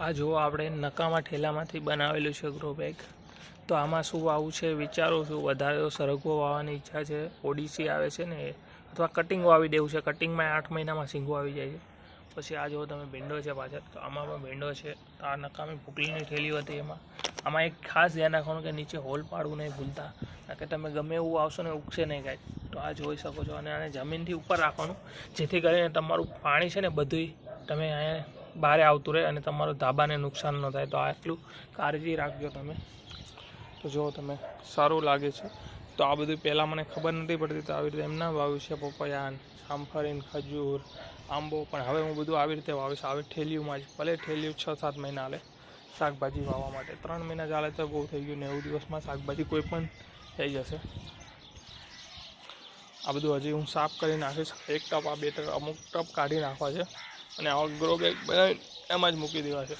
આ જુઓ, આપણે નકામા ઠેલામાંથી બનાવેલું છે ગ્રો બેગ તો આમાં શું વાવવું છે, વિચારું છું વધારે તો સરગવો વાવવાની ઈચ્છા છે, ઓડિસી આવે છે ને, અથવા કટિંગ વાવી દેવું છે. કટિંગમાં આઠ મહિનામાં સિંગો આવી જાય છે. પછી આ જુઓ, તમે ભીંડો છે પાછળ. તો આમાં પણ ભીંડો છે. તો આ નકામી ભૂકલીની ઠેલી હતી એમાં. આમાં એક ખાસ ધ્યાન રાખવાનું કે નીચે હોલ પાડવું નહીં ભૂલતા. કારણ કે તમે ગમે એવું આવશો ને, ઉગશે નહીં કાંઈ. તો આ જોઈ શકો છો. અને આને જમીનથી ઉપર રાખવાનું. જેથી કરીને તમારું પાણી છે ને બધુંય તમે અહીંયા બહાર આવતું રહે અને તમારું ધાબાને નુકસાન ન થાય. તો આટલું કાળજી રાખજો તમે. તો જો તમે, સારું લાગે છે. તો આ બધું પહેલાં મને ખબર નથી પડતી તો આવી રીતે એમના વાવ્યું છે પપૈયાન જામફળીન ખજૂર, આંબો. પણ હવે હું બધું આવી રીતે વાવીશ. આવી ઠેલીઓમાં જ, ભલે ઠેલીઓ છ સાત મહિના હાલે શાકભાજી વાવવા માટે. ત્રણ મહિના ચાલે તો બહુ થઈ ગયું નેવું દિવસમાં શાકભાજી કોઈ પણ થઈ જશે. આ બધું હજી હું સાફ કરી નાખીશ. એક ટપ, આ બે ટપ, અમુક ટપ કાઢી નાખવા છે. અને આ ગ્રો બેગ બધા એમાં જ મૂકી દેવા છે.